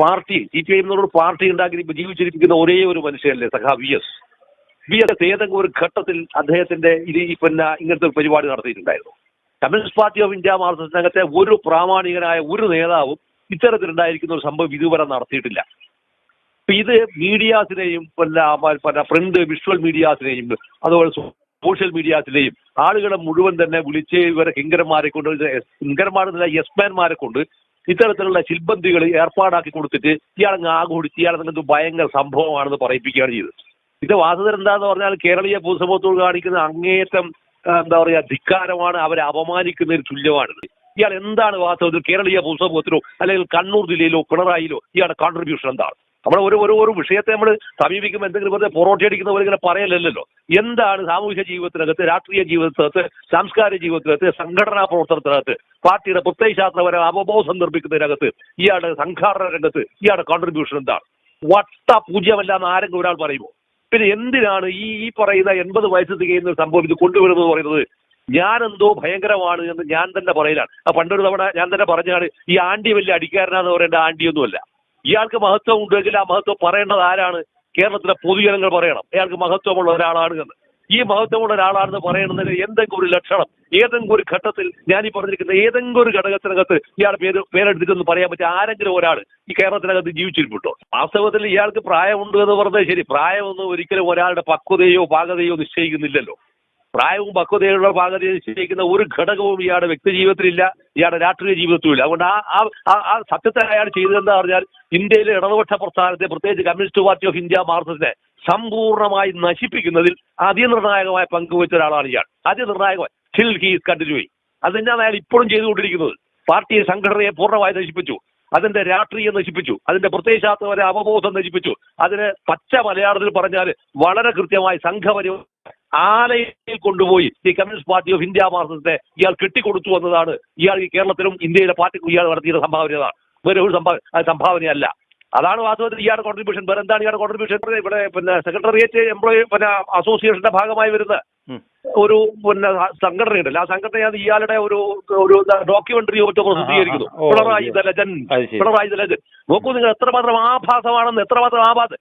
Party C P I എന്നൊരു party ഉണ്ടാക്കി ഇപ്പൊ ജീവിച്ചിരിക്കുന്ന ഒരേ ഒരു മനുഷ്യനല്ലേ സഖാ വി എസ്. വി എസ് ഏതെങ്കിലും ഒരു ഘട്ടത്തിൽ അദ്ദേഹത്തിന്റെ ഇത് പിന്നെ ഇങ്ങനത്തെ ഒരു പരിപാടി നടത്തിയിട്ടുണ്ടായിരുന്നു. കമ്മ്യൂണിസ്റ്റ് പാർട്ടി ഓഫ് ഇന്ത്യ മാർക്സിസ്റ്റിനകത്തെ ഒരു പ്രാമാണികനായ ഒരു നേതാവും ഇത്തരത്തിലുണ്ടായിരിക്കുന്ന ഒരു സംഭവം ഇതുവരെ നടത്തിയിട്ടില്ല. ഇത് മീഡിയാസിനെയും പിന്നെ പ്രിന്റ് വിഷ്വൽ മീഡിയാസിനെയും അതുപോലെ സോഷ്യൽ മീഡിയാസിലെയും ആളുകളെ മുഴുവൻ തന്നെ വിളിച്ച് ഇവരെ കിങ്കരന്മാരെ കൊണ്ട് കിങ്കരന്മാരെ യസ്മാൻമാരെ കൊണ്ട് ഇത്തരത്തിലുള്ള ശിൽബന്ധികൾ ഏർപ്പാടാക്കി കൊടുത്തിട്ട് ഇയാളങ്ങ് ആഘോടിച്ച് ഇയാളെന്നത് ഭയങ്കര സംഭവമാണെന്ന് പറയിപ്പിക്കുകയാണ് ചെയ്തത്. ഇത് വാസ്തവർ എന്താന്ന് പറഞ്ഞാൽ കേരളീയ പൊതുസമൂഹത്തോട് കാണിക്കുന്ന അങ്ങേയറ്റം എന്താ പറയാ ധിക്കാരമാണ് അവരെ അപമാനിക്കുന്ന ഒരു തുല്യമാണ് ഇയാൾ എന്താണ് വാസ്തവത്തിൽ കേരളീയ പൊതുസമൂഹത്തിലോ അല്ലെങ്കിൽ കണ്ണൂർ ജില്ലയിലോ പിണറായിലോ ഇയാളുടെ കോൺട്രിബ്യൂഷൻ എന്താണ്? നമ്മൾ ഒരു ഒരു ഒരു വിഷയത്തെ നമ്മൾ സമീപിക്കുമ്പോൾ എന്തെങ്കിലും വെറുതെ പൊറോട്ട അടിക്കുന്ന പോലെ ഇങ്ങനെ പറയലല്ലോ എന്താണ് സാമൂഹിക ജീവിതത്തിനകത്ത് രാഷ്ട്രീയ ജീവിതത്തിനകത്ത് സാംസ്കാരിക ജീവിതത്തിനകത്ത് സംഘടനാ പ്രവർത്തനത്തിനകത്ത് പാർട്ടിയുടെ പ്രത്യയശാസ്ത്രപര അവബോധം നിർമ്മിക്കുന്നതിനകത്ത് ഇയാളുടെ സംഘാടന രംഗത്ത് ഇയാളുടെ കോൺട്രിബ്യൂഷൻ എന്താണ്? വട്ട പൂജ്യമല്ലാന്ന് ആരെങ്കിലും ഒരാൾ പറയുമോ? പിന്നെ എന്തിനാണ് ഈ ഈ പറയുന്ന എൺപത് വയസ്സ് തികയുന്ന സംഭവം ഇത് കൊണ്ടുവരുന്നത് പറയുന്നത്? ഞാൻ എന്തോ ഭയങ്കരമാണ് എന്ന് ഞാൻ തന്നെ പറയലാണ്. ആ പണ്ടൊരു തവണ ഞാൻ തന്നെ പറഞ്ഞാണ് ഈ ആണ്ടി വലിയ അടിക്കാരനാന്ന് പറയേണ്ട ആണ്ടിയൊന്നുമല്ല. ഇയാൾക്ക് മഹത്വം ഉണ്ടെങ്കിൽ ആ മഹത്വം പറയേണ്ടത് ആരാണ്? കേരളത്തിലെ പൊതുജനങ്ങൾ പറയണം. അയാൾക്ക് മഹത്വമുള്ള ഒരാളാണ് എന്ന്. ഈ മഹത്വമുള്ള ഒരാളാണെന്ന് പറയുന്നതിന് എന്തെങ്കിലും ഒരു ലക്ഷണം ഏതെങ്കിലും ഒരു ഘട്ടത്തിൽ ഞാൻ ഈ പറഞ്ഞിരിക്കുന്ന ഏതെങ്കിലും ഒരു ഘടകത്തിനകത്ത് ഇയാൾ പേര് പേരെടുത്തിട്ടെന്ന് പറയാൻ പറ്റിയ ആരെങ്കിലും ഒരാൾ ഈ കേരളത്തിനകത്ത് ജീവിച്ചിരിപ്പുണ്ടോ? വാസ്തവത്തിൽ ഇയാൾക്ക് പ്രായമുണ്ട് എന്ന് പറഞ്ഞാൽ ശരി. പ്രായമൊന്നും ഒരിക്കലും ഒരാളുടെ പക്വതയോ പാകതയോ നിശ്ചയിക്കുന്നില്ലല്ലോ. പ്രായവും പക്വതയുള്ള ഭാഗത്ത് നിശ്ചയിക്കുന്ന ഒരു ഘടകവും ഇയാളുടെ വ്യക്തി ജീവിതത്തിലില്ല ഇയാളുടെ രാഷ്ട്രീയ ജീവിതത്തിലുമില്ല. അതുകൊണ്ട് ആ ആ- സത്യത്തെ അയാൾ ചെയ്തതെന്ന് പറഞ്ഞാൽ ഇന്ത്യയിലെ ഇടതുപക്ഷ പ്രസ്ഥാനത്തെ പ്രത്യേകിച്ച് കമ്മ്യൂണിസ്റ്റ് പാർട്ടി ഓഫ് ഇന്ത്യ മാർക്സിസ്റ്റിനെ സമ്പൂർണമായി നശിപ്പിക്കുന്നതിൽ അതിനിർണായകമായ പങ്കുവച്ച ഒരാളാണ് ഇയാൾ. അതിനിർണായകമായി. സ്റ്റിൽ ഹി ഈസ് കണ്ടിന്യൂയിങ് അത് തന്നെയാണ് അയാൾ ഇപ്പോഴും ചെയ്തുകൊണ്ടിരിക്കുന്നത്. പാർട്ടിയെ സംഘടനയെ പൂർണമായി നശിപ്പിച്ചു. അതിന്റെ രാഷ്ട്രീയം നശിപ്പിച്ചു. അതിന്റെ പ്രത്യയശാസ്ത്രപര അവബോധം നശിപ്പിച്ചു. അതിന് പച്ച മലയാളത്തിൽ പറഞ്ഞാൽ വളരെ കൃത്യമായി സംഘപരി ആലയിൽ കൊണ്ടുപോയി ഈ കമ്മ്യൂണിസ്റ്റ് പാർട്ടി ഓഫ് ഇന്ത്യ മാർസത്തെ ഇയാൾ കെട്ടിക്കൊടുത്തു എന്നതാണ്. ഇയാൾ ഈ കേരളത്തിലും ഇന്ത്യയിലെ പാർട്ടിക്കും ഇയാൾ നടത്തിയ സംഭാവനയാണ്. വേറെ ഒരു സംഭാവന സംഭാവനയല്ല. അതാണ് വാസ്തവത്തിൽ ഇയാളുടെ കോൺട്രിബ്യൂഷൻ വേറെ എന്താണ് ഇയാളുടെ കോൺട്രിബ്യൂഷൻ ഇവിടെ പിന്നെ സെക്രട്ടേറിയറ്റ് എംപ്ലോയി പിന്നെ അസോസിയേഷന്റെ ഭാഗമായി വരുന്ന ഒരു പിന്നെ സംഘടനയുണ്ടല്ലോ. ആ സംഘടനയാണ് ഇയാളുടെ ഒരു ഒരു ഡോക്യുമെന്ററി മറ്റോ പ്രസിദ്ധീകരിക്കുന്നു. പിണറായി ദ ലെജൻഡ് അത് പിണറായി ദ ലെജൻഡ് നോക്കൂ നിങ്ങൾ എത്രമാത്രം ആഭാസമാണെന്ന് എത്രമാത്രം ആഭാസം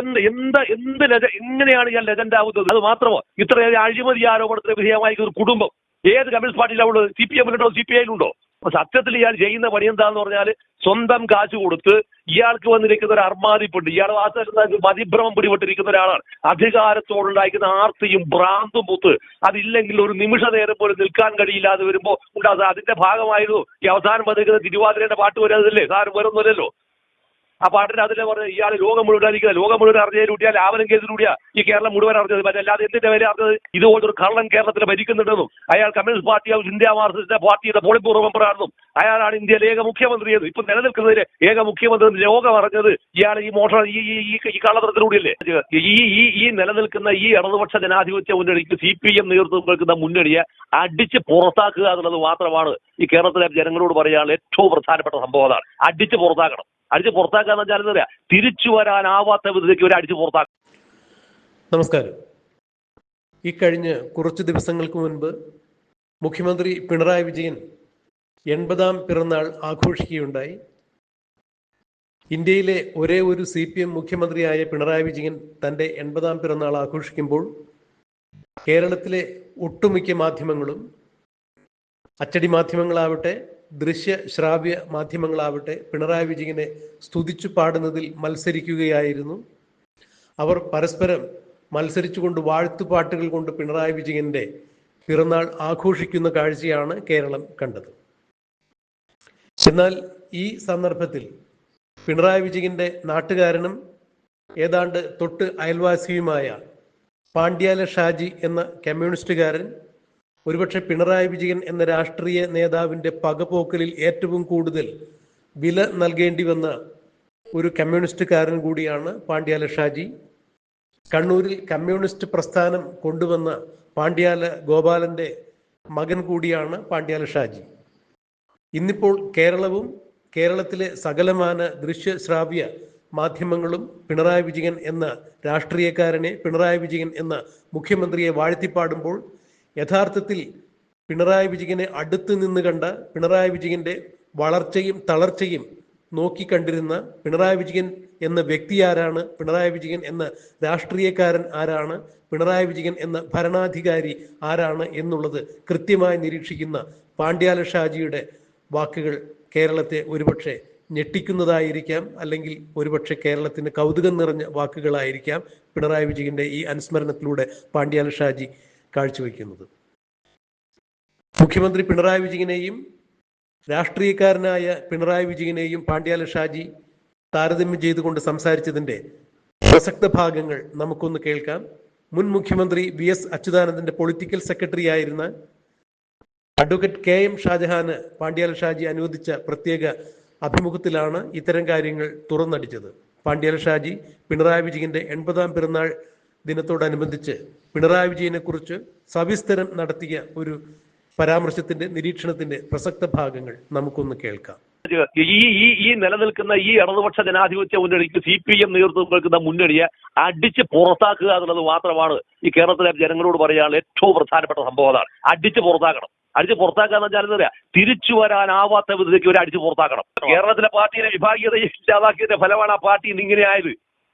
എന്ത് എന്ത് എന്ത് ലജ എങ്ങനെയാണ് ഇയാൾ ലെജൻഡ് ആവുന്നത്? അത് മാത്രമോ? ഇത്രയേറെ അഴിമതി ആരോപണത്തിന് വിധേയമായിരിക്കുന്ന ഒരു കുടുംബം. ഏത് കമ്മ്യൂണിസ്റ്റ് പാർട്ടിയിലാണ് സി പി എമ്മിലുണ്ടോ? സി പി ഐയിലുണ്ടോ അപ്പൊ സത്യത്തിൽ ഇയാൾ ചെയ്യുന്ന പണി എന്താന്ന് പറഞ്ഞാൽ സ്വന്തം കാശ് കൊടുത്ത് ഇയാൾക്ക് വന്നിരിക്കുന്ന ഒരു അർമാദിപ്പുണ്ട്. ഇയാൾ വാസ്തവത്തിൽ മതിഭ്രമം പിടിപെട്ടിരിക്കുന്ന ഒരാളാണ്. അധികാരത്തോടുണ്ടായിരിക്കുന്ന ആർത്തിയും ഭ്രാന്തും പൂത്ത് അതില്ലെങ്കിൽ ഒരു നിമിഷ നേരം പോലും നിൽക്കാൻ കഴിയില്ലാതെ വരുമ്പോൾ ഉണ്ടാകും അതിന്റെ ഭാഗമായിരുന്നു. ഈ അവസാനം വന്നിരിക്കുന്ന തിരുവാതിരയുടെ പാട്ട് വരുന്നതല്ലേ? സാധനം വരുന്നില്ലല്ലോ ആ പാട്ടിന് അതിലെ പറഞ്ഞ ഇയാൾ ലോകം മുഴുവൻ അറിയിക്കുക. ലോകം മുഴുവൻ അറിഞ്ഞതിലൂടിയാ ലാവനം കേസിലൂടെയാ ഈ കേരളം മുഴുവൻ അറിഞ്ഞത്. മറ്റേ അല്ലാതെ എന്തിന്റെ പേര് അറിഞ്ഞത്? ഇതുപോലൊരു കള്ളൻ കേരളത്തിൽ ഭരിക്കുന്നുണ്ടെന്നും അയാൾ communist party of India Marxist പാർട്ടിയുടെ പോളിറ്റ് മെമ്പറാണെന്നും അയാളാണ് ഇന്ത്യയിലെ ഏക മുഖ്യമന്ത്രി എന്ന്. ഇപ്പൊ നിലനിൽക്കുന്നതിൽ ഏക മുഖ്യമന്ത്രി ലോകം അറിഞ്ഞത് ഇയാൾ ഈ മോഷണ ഈ ഈ കള്ളത്തരത്തിലൂടെയല്ലേ? ഈ ഈ ഈ നിലനിൽക്കുന്ന ഈ ഇടതുപക്ഷ ജനാധിപത്യ മുന്നണിക്ക് സി പി എം നേതൃത്വം കൊടുക്കുന്ന മുന്നണിയെ അടിച്ച് പുറത്താക്കുക എന്നുള്ളത് മാത്രമാണ് ഈ കേരളത്തിലെ ജനങ്ങളോട് പറയാനുള്ള ഏറ്റവും പ്രധാനപ്പെട്ട സംഭവം അതാണ്. അടിച്ച് പുറത്താക്കണം. അടിച്ച് പുറത്താക്കാന്ന് വെച്ചാൽ എന്താ പറയാ? തിരിച്ചു വരാനാവാത്ത വിധത്തിലേക്ക് ഇവരെ അടിച്ച് പുറത്താക്കണം നമസ്കാരം. ഈ കഴിഞ്ഞ കുറച്ച് ദിവസങ്ങൾക്ക് മുൻപ് മുഖ്യമന്ത്രി പിണറായി വിജയൻ എൺപതാം പിറന്നാൾ ആഘോഷിക്കുകയുണ്ടായി. ഇന്ത്യയിലെ ഒരേ ഒരു സി പി എം മുഖ്യമന്ത്രിയായ പിണറായി വിജയൻ തന്റെ എൺപതാം പിറന്നാൾ ആഘോഷിക്കുമ്പോൾ കേരളത്തിലെ ഒട്ടുമിക്ക മാധ്യമങ്ങളും അച്ചടി മാധ്യമങ്ങളാവട്ടെ ദൃശ്യ ശ്രാവ്യ മാധ്യമങ്ങളാവട്ടെ പിണറായി വിജയനെ സ്തുതിച്ചു പാടുന്നതിൽ മത്സരിക്കുകയായിരുന്നു. അവർ പരസ്പരം മത്സരിച്ചുകൊണ്ട് വാഴ്ത്തുപാട്ടുകൾ കൊണ്ട് പിണറായി വിജയന്റെ പിറന്നാൾ ആഘോഷിക്കുന്ന കാഴ്ചയാണ് കേരളം കണ്ടത്. എന്നാൽ ഈ സന്ദർഭത്തിൽ പിണറായി വിജയന്റെ നാട്ടുകാരനും ഏതാണ്ട് തൊട്ട് അയൽവാസിയുമായ പാണ്ഡ്യാല ഷാജി എന്ന കമ്മ്യൂണിസ്റ്റുകാരൻ ഒരുപക്ഷെ പിണറായി വിജയൻ എന്ന രാഷ്ട്രീയ നേതാവിന്റെ പകപോക്കലിൽ ഏറ്റവും കൂടുതൽ വില നൽകേണ്ടി വന്ന ഒരു കമ്മ്യൂണിസ്റ്റുകാരൻ കൂടിയാണ് പാണ്ഡ്യാല ഷാജി. കണ്ണൂരിൽ കമ്മ്യൂണിസ്റ്റ് പ്രസ്ഥാനം കൊണ്ടുവന്ന പാണ്ഡ്യാല ഗോപാലന്റെ മകൻ കൂടിയാണ് പാണ്ഡ്യാല ഷാജി. ഇന്നിപ്പോൾ കേരളവും കേരളത്തിലെ സകലമാന ദൃശ്യ ശ്രാവ്യ മാധ്യമങ്ങളും പിണറായി വിജയൻ എന്ന രാഷ്ട്രീയക്കാരനെ പിണറായി വിജയൻ എന്ന മുഖ്യമന്ത്രിയെ വാഴ്ത്തിപ്പാടുമ്പോൾ യഥാർത്ഥത്തിൽ പിണറായി വിജയനെ അടുത്ത് നിന്ന് കണ്ട പിണറായി വിജയന്റെ വളർച്ചയും തളർച്ചയും നോക്കിക്കണ്ടിരുന്ന പിണറായി വിജയൻ എന്ന വ്യക്തി ആരാണ്? പിണറായി വിജയൻ എന്ന രാഷ്ട്രീയക്കാരൻ ആരാണ്? പിണറായി വിജയൻ എന്ന ഭരണാധികാരി ആരാണ് എന്നുള്ളത് കൃത്യമായി നിരീക്ഷിക്കുന്ന പാണ്ഡ്യാല ഷാജിയുടെ വാക്കുകൾ കേരളത്തെ ഒരുപക്ഷെ ഞെട്ടിക്കുന്നതായിരിക്കാം അല്ലെങ്കിൽ ഒരുപക്ഷെ കേരളത്തിന് കൗതുകം നിറഞ്ഞ വാക്കുകളായിരിക്കാം പിണറായി വിജയന്റെ ഈ അനുസ്മരണത്തിലൂടെ പാണ്ഡ്യാല ഷാജി കാഴ്ചവെക്കുന്നത്. മുഖ്യമന്ത്രി പിണറായി വിജയനെയും രാഷ്ട്രീയക്കാരനായ പിണറായി വിജയനെയും പാണ്ഡ്യാല ഷാജി താരതമ്യം ചെയ്തുകൊണ്ട് സംസാരിച്ചതിന്റെ പ്രസക്ത ഭാഗങ്ങൾ നമുക്കൊന്ന് കേൾക്കാം. മുൻ മുഖ്യമന്ത്രി വി എസ് അച്യുതാനന്ദന്റെ പൊളിറ്റിക്കൽ സെക്രട്ടറി ആയിരുന്ന അഡ്വക്കേറ്റ് കെ എം ഷാജഹാന് പാണ്ഡ്യാല ഷാജി അനുവദിച്ച പ്രത്യേക അഭിമുഖത്തിലാണ് ഇത്തരം കാര്യങ്ങൾ തുറന്നടിച്ചത്. പാണ്ഡ്യാല ഷാജി പിണറായി വിജയന്റെ എൺപതാം പിറന്നാൾ ദിനത്തോടനുബന്ധിച്ച് പിണറായി വിജയനെ കുറിച്ച് സവിസ്തരം നടത്തിയ ഒരു പരാമർശത്തിന്റെ നിരീക്ഷണത്തിന്റെ പ്രസക്ത ഭാഗങ്ങൾ നമുക്കൊന്ന് കേൾക്കാം. ഈ ഈ ഈ നിലനിൽക്കുന്ന ഈ ഇടതുപക്ഷ ജനാധിപത്യ മുന്നണിക്ക് സി പി എം നേതൃത്വം നൽകുന്ന മുന്നണിയെ അടിച്ച് പുറത്താക്കുക എന്നുള്ളത് മാത്രമാണ് ഈ കേരളത്തിലെ ജനങ്ങളോട് പറയാനുള്ള ഏറ്റവും പ്രധാനപ്പെട്ട സംഭവം അതാണ്. അടിച്ച് പുറത്താക്കണം. അടിച്ച് പുറത്താക്കുക എന്ന് വെച്ചാൽ എന്താ തിരിച്ചു വരാനാവാത്ത വിധത്തിലേക്ക് ഇവരെ അടിച്ച് പുറത്താക്കണം. കേരളത്തിലെ പാർട്ടിയിലെ വിഭാഗീയത ഇല്ലാതാക്കിയതിന്റെ ഫലമാണ് ആ പാർട്ടി ഇങ്ങനെ ആയത്.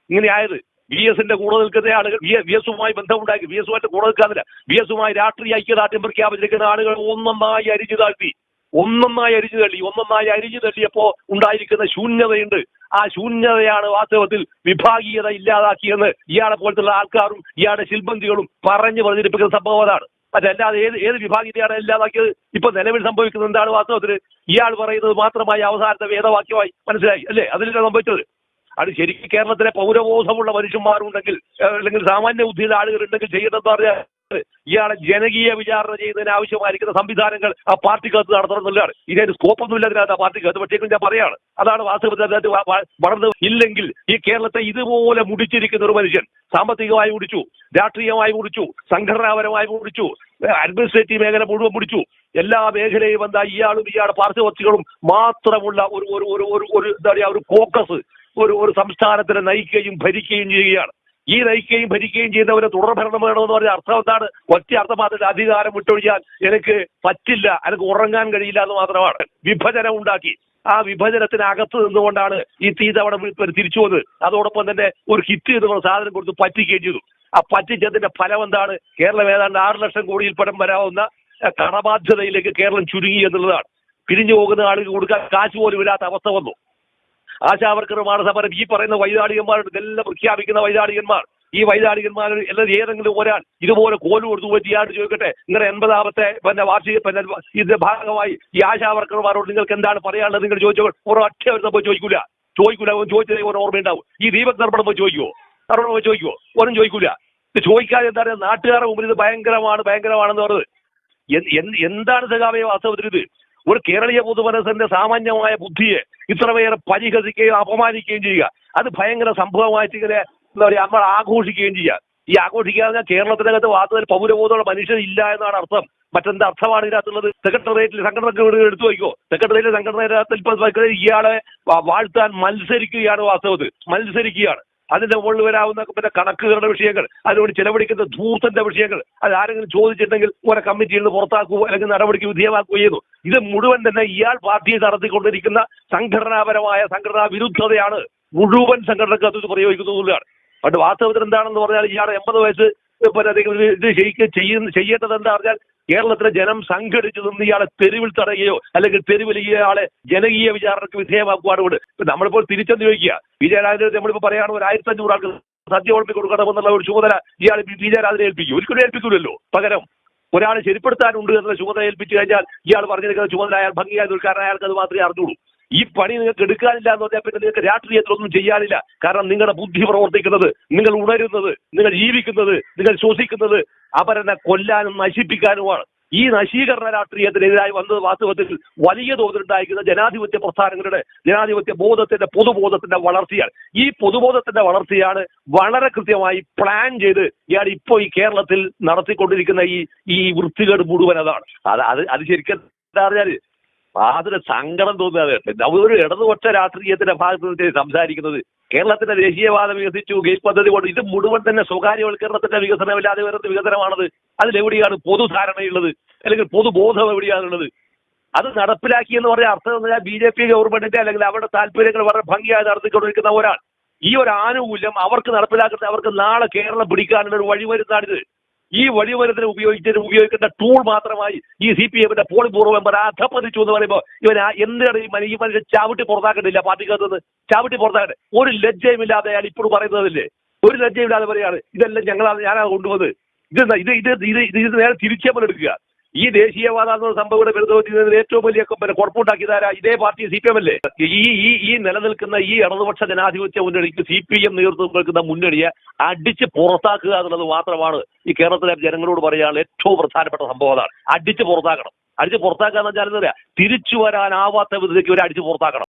ഇങ്ങനെ ആയത്. വി എസിന്റെ കൂടെ നിൽക്കുന്ന ആളുകൾ വി എസുമായി ബന്ധമുണ്ടാക്കി വി എസുമായിട്ട് കൂടെ നിൽക്കാതില്ല വി എസുമായി രാഷ്ട്രീയ ഐക്യദാർഢ്യം പ്രഖ്യാപിച്ചിരിക്കുന്ന ആളുകൾ ഒന്നൊന്നായി അരിഞ്ഞു താഴ്ത്തി. ഒന്നൊന്നായി അരിഞ്ഞു തള്ളി. ഒന്നൊന്നായി അരിഞ്ഞു തള്ളിയപ്പോ ഉണ്ടായിരിക്കുന്ന ശൂന്യതയുണ്ട്. ആ ശൂന്യതയാണ് വാസ്തവത്തിൽ വിഭാഗീയത ഇല്ലാതാക്കിയെന്ന് ഇയാളെ പോലത്തുള്ള ആൾക്കാരും ഇയാളുടെ ശിൽബന്ധികളും പറഞ്ഞു പ്രചരിപ്പിക്കുന്ന സംഭവം അതാണ്. അതല്ലാതെ ഏത് ഏത് വിഭാഗീയതയാണ് ഇല്ലാതാക്കിയത്? ഇപ്പൊ നിലവിൽ സംഭവിക്കുന്നത് എന്താണ് വാസ്തവത്തിൽ? ഇയാൾ പറയുന്നത് മാത്രമായി അവസാനത്തെ വേദവാക്യമായി മനസ്സിലായി അല്ലേ? അതിലാണ് സംഭവിച്ചത്? അത് ശരിക്കും കേരളത്തിലെ പൗരബോധമുള്ള മനുഷ്യന്മാരുണ്ടെങ്കിൽ അല്ലെങ്കിൽ സാമാന്യ ബുദ്ധിയുള്ള ആളുകളുണ്ടെങ്കിൽ ചെയ്യുന്നതെന്ന് പറഞ്ഞാൽ ഇയാളെ ജനകീയ വിചാരണ ചെയ്യുന്നതിന് ആവശ്യമായിരിക്കുന്ന സംവിധാനങ്ങൾ ആ പാർട്ടിക്കകത്ത് നടത്തണമെന്നുള്ളതാണ് ഇതിന് സ്കോപ്പൊന്നുമില്ല അതിനകത്ത് ആ പാർട്ടിക്കകത്ത്. പക്ഷേ ഞാൻ പറയാണ് അതാണ് വാസ്തവത്തിൽ അതിനകത്ത് വളർന്ന് ഇല്ലെങ്കിൽ ഈ കേരളത്തെ ഇതുപോലെ മുടിച്ചിരിക്കുന്ന ഒരു മനുഷ്യൻ സാമ്പത്തികമായി മുടിച്ചു രാഷ്ട്രീയമായി മുടിച്ചു സംഘടനാപരമായി മുടിച്ചു അഡ്മിനിസ്ട്രേറ്റീവ് മേഖല മുഴുവൻ മുടിച്ചു. എല്ലാ മേഖലയും എന്താ ഇയാളും ഇയാളുടെ പാർശ്വവർത്തികളും മാത്രമുള്ള ഒരു ഒരു ഒരു ഒരു ഒരു എന്താ പറയുക ഒരു ഫോക്കസ് ഒരു ഒരു സംസ്ഥാനത്തിനെ നയിക്കുകയും ഭരിക്കുകയും ചെയ്യുകയാണ്. ഈ നയിക്കുകയും ഭരിക്കുകയും ചെയ്യുന്നവരെ തുടർഭരണം വേണമെന്ന് പറഞ്ഞ അർത്ഥം എന്താണ്? ഒറ്റ അർത്ഥം അധികാരം വിട്ടൊഴിയാൻ എനിക്ക് പറ്റില്ല എനിക്ക് ഉറങ്ങാൻ കഴിയില്ല എന്ന് മാത്രമാണ്. വിഭജനം ഉണ്ടാക്കി. ആ വിഭജനത്തിനകത്ത് നിന്നുകൊണ്ടാണ് ഈ തീതവണ തിരിച്ചു വന്നത്. അതോടൊപ്പം തന്നെ ഒരു ഹിറ്റ് എന്നുള്ള സാധനം കൊടുത്ത് പറ്റിക്കുകയും ചെയ്തു. ആ പറ്റിച്ചതിന്റെ ഫലം എന്താണ്? കേരളം ഏതാണ്ട് ആറ് ലക്ഷം കോടിയിൽ പരം വരാവുന്ന കടബാധ്യതയിലേക്ക് കേരളം ചുരുങ്ങി എന്നുള്ളതാണ്. പിരിഞ്ഞു പോകുന്ന ആളുകൾ കൊടുക്കാൻ കാശ് പോലും ഇല്ലാത്ത അവസ്ഥ വന്നു. ആശാവർക്കർമാർ സമരം ഈ പറയുന്ന വൈതാളികന്മാരുണ്ട് ഇതെല്ലാം പ്രഖ്യാപിക്കുന്ന വൈതാടികന്മാർ ഈ വൈതാടികന്മാർ എല്ലാം ഏതെങ്കിലും ഒരാൾ ഇതുപോലെ കോൽ കൊടുത്തു പോയിട്ട് ഇയാൾ ചോദിക്കട്ടെ നിങ്ങളുടെ എൺപതാമത്തെ പിന്നെ വാർഷിക പിന്നെ ഇതിന്റെ ഭാഗമായി ഈ ആശാവർക്കർമാരോട് നിങ്ങൾക്ക് എന്താണ് പറയാനുള്ളത് നിങ്ങൾ ചോദിച്ചോ? ഒരൊറ്റ ഒരു പോയി ചോദിക്കൂല. ചോദിക്കൂല ചോദിച്ചതേ ഒരു ഓർമ്മയുണ്ടാവും. ഈ ദീപക് ദർപ്പണം പോയി ചോദിക്കുവോ? ദർപ്പണം പോയി ചോദിക്കുവോ? ഒന്നും ചോദിക്കൂല. ഇത് ചോദിക്കാതെ എന്താ പറയുക? നാട്ടുകാരുടെ മുമ്പിൽ ഇത് ഭയങ്കരമാണ് ഭയങ്കരമാണെന്ന് പറഞ്ഞത്. എന്ത് എന്ത് എന്താണ് സഖാവേ വാസ്തവത്തിൽ ഇത്? ഒരു കേരളീയ പൊതുമനസ്സിന്റെ സാമാന്യമായ ബുദ്ധിയെ ഇത്രമേറെ പരിഹസിക്കുകയും അപമാനിക്കുകയും ചെയ്യുക. അത് ഭയങ്കര സംഭവമായിട്ട് എന്താ പറയുക നമ്മൾ ആഘോഷിക്കുകയും ചെയ്യുക. ഈ ആഘോഷിക്കുക എന്ന് കേരളത്തിനകത്ത് വാസ്തവത്തിൽ പൗരബോധമുള്ള മനുഷ്യർ ഇല്ല എന്നാണ് അർത്ഥം. മറ്റെന്ത് അർത്ഥമാണ് ഇതിനകത്തുള്ളത്? സെക്രട്ടേറിയറ്റിൽ സംഘടനക്ക് വീട് എടുത്തു വയ്ക്കോ? സെക്രട്ടേറിയറ്റിലെ സംഘടനത്തിൽ ഇയാളെ വാഴ്ത്താൻ മത്സരിക്കുകയാണ് വാസ്തവത്തിൽ. മത്സരിക്കുകയാണ്. അതിന്റെ മുകളിൽ വരാവുന്ന പിന്നെ കണക്കുകളുടെ വിഷയങ്ങൾ അതിനോട് ചെലവഴിക്കുന്ന ധൂർത്തന്റെ വിഷയങ്ങൾ. അത് ആരെങ്കിലും ചോദിച്ചിട്ടുണ്ടെങ്കിൽ ഒരു കമ്മിറ്റിയിൽ നിന്ന് പുറത്താക്കുകയോ അല്ലെങ്കിൽ നടപടിക്ക് വിധേയമാക്കുകയോ ചെയ്യുന്നു. ഇത് മുഴുവൻ തന്നെ ഇയാൾ പാർട്ടിയെ നടത്തിക്കൊണ്ടിരിക്കുന്ന സംഘടനാപരമായ സംഘടനാ വിരുദ്ധതയാണ് മുഴുവൻ സംഘടനക്ക് അത് പ്രയോഗിക്കുന്നതാണ് പണ്ട് വാസ്തവത്തിൽ എന്താണെന്ന് പറഞ്ഞാൽ ഇയാൾ എൺപത് വയസ്സ് പിന്നെ ഇത് ചെയ്യേണ്ടത് എന്താ പറഞ്ഞാൽ കേരളത്തിലെ ജനം സംഘടിച്ചു നിന്ന് ഇയാളെ തെരുവിൽ തടയുകയോ അല്ലെങ്കിൽ തെരുവിൽ ഇയാളെ ജനകീയ വിചാരണക്ക് ഇപ്പൊ നമ്മളിപ്പോൾ തിരിച്ചെന്ന് ചോദിക്കുക. വിജയരാജനെ നമ്മളിപ്പോൾ പറയാണ് ഒരു ആയിരത്തി അഞ്ഞൂറ് ആൾക്ക് സദ്യ ഉറപ്പി കൊടുക്കണമെന്നുള്ള ഒരു ചുമതല ഇയാൾ വിജയരാജനെ ഏൽപ്പിക്കും. ഒരിക്കലും ഏൽപ്പിക്കില്ലല്ലോ പകരം ഒരാളെ ശരിപ്പെടുത്താനുണ്ട് എന്നുള്ള ചുമതല ഏൽപ്പിച്ചു കഴിഞ്ഞാൽ ഇയാൾ പറഞ്ഞിരിക്കുന്ന ചുമതല അയാൾ ഭംഗിയായ കാരണം അയാൾക്ക് അത് മാത്രമേ അറിഞ്ഞുള്ളൂ. ഈ പണി നിങ്ങൾക്ക് എടുക്കാനില്ല എന്ന് പറഞ്ഞാൽ പിന്നെ നിങ്ങൾക്ക് രാഷ്ട്രീയത്തിലൊന്നും ചെയ്യാനില്ല. കാരണം നിങ്ങളുടെ ബുദ്ധി പ്രവർത്തിക്കുന്നത് നിങ്ങൾ ഉണരുന്നത് നിങ്ങൾ ജീവിക്കുന്നത് നിങ്ങൾ ശ്വസിക്കുന്നത് അവരെന്നെ കൊല്ലാനും നശിപ്പിക്കാനുമാണ്. ഈ നശീകരണ രാഷ്ട്രീയത്തിനെതിരായി വന്നത് വാസ്തവത്തിൽ വലിയ തോതിലുണ്ടായിരിക്കുന്ന ജനാധിപത്യ പ്രസ്ഥാനങ്ങളുടെ ജനാധിപത്യ ബോധത്തിന്റെ പൊതുബോധത്തിന്റെ വളർച്ചയാണ്. ഈ പൊതുബോധത്തിന്റെ വളർച്ചയാണ് വളരെ കൃത്യമായി പ്ലാൻ ചെയ്ത് ഇയാൾ ഇപ്പോൾ ഈ കേരളത്തിൽ നടത്തിക്കൊണ്ടിരിക്കുന്ന ഈ ഈ വൃത്തികേട് മുഴുവൻ അതാണ്. അത് അത് ശരിക്കും എന്താ പറഞ്ഞാൽ അതിന് സങ്കടം തോന്നുന്നത് ഒരു ഇടതുപക്ഷ രാഷ്ട്രീയത്തിന്റെ ഭാഗത്ത് നിന്ന് സംസാരിക്കുന്നത് കേരളത്തിന്റെ ദേശീയവാദം വികസിച്ചു ഗേറ്റ് പദ്ധതി കൊണ്ട് ഇത് മുഴുവൻ തന്നെ സ്വകാര്യവൽക്കരണത്തിന്റെ വികസനമില്ലാതെ വരുന്ന വികസനമാണത്? അതിലെവിടെയാണ് പൊതുധാരണയുള്ളത്? അല്ലെങ്കിൽ പൊതുബോധം എവിടെയാണുള്ളത്? അത് നടപ്പിലാക്കി എന്ന് പറഞ്ഞ അർത്ഥം എന്ന് ബി ജെ പി ഗവൺമെന്റിന്റെ അല്ലെങ്കിൽ അവരുടെ താല്പര്യങ്ങൾ വളരെ ഭംഗിയായി നടത്തിക്കൊണ്ടിരിക്കുന്ന ഒരാൾ. ഈ ഒരു ആനുകൂല്യം അവർക്ക് നടപ്പിലാക്കുന്നത് അവർക്ക് നാളെ കേരളം പിടിക്കാനുള്ള ഒരു വഴി വഴിമരുന്നാണിത് ഈ വഴിവരത്തിന് ഉപയോഗിച്ചതിന് ഉപയോഗിക്കേണ്ട ടൂൾ മാത്രമായി ഈ സി പി എമ്മിന്റെ പോളിംഗ് പൂർവ മെമ്പർ അധപ്പതിച്ചു എന്ന് പറയുമ്പോൾ ഇവൻ എന്തിനാണ് ഈ മനുഷ്യ- മനുഷ്യൻ ചാവിട്ടി പുറത്താക്കണ്ടില്ല പാർട്ടിക്കകത്ത് ചാവിട്ടി പുറത്താക്കട്ടെ ഒരു ലജ്ജയുമില്ലാതെ അയാൾ ഇപ്പോഴും പറയുന്നതില്ലേ? ഒരു ലജ്ജയില്ലാതെ പറയാണ് ഇതെല്ലാം ഞങ്ങളാണ് ഞാനാണ് കൊണ്ടുവന്നത്. ഇത് ഇത് ഇത് ഇത് ഇത് ഇത് നേരെ തിരിച്ചേ എടുക്കുക ഈ ദേശീയവാദ എന്ന സംഭവം ഇവിടെ വരുന്നതിന് ഏറ്റവും വലിയ കുഴപ്പമുണ്ടാക്കിയതാരാ ഇതേ പാർട്ടി സി പി എം അല്ലേ? ഈ ഈ ഈ നിലനിൽക്കുന്ന ഈ ഇടതുപക്ഷ ജനാധിപത്യ മുന്നണിക്ക് സി പി എം നേതൃത്വം കൊടുക്കുന്ന മുന്നണിയെ അടിച്ച് പുറത്താക്കുക എന്നുള്ളത് മാത്രമാണ് ഈ കേരളത്തിലെ ജനങ്ങളോട് പറയാനുള്ള ഏറ്റവും പ്രധാനപ്പെട്ട സംഭവം അതാണ്. അടിച്ച് പുറത്താക്കണം. അടിച്ച് പുറത്താക്കുക എന്ന് വെച്ചാൽ എന്താ തിരിച്ചു വരാനാവാത്ത വിധത്തിലേക്ക് ഇവരെ അടിച്ച് പുറത്താക്കണം.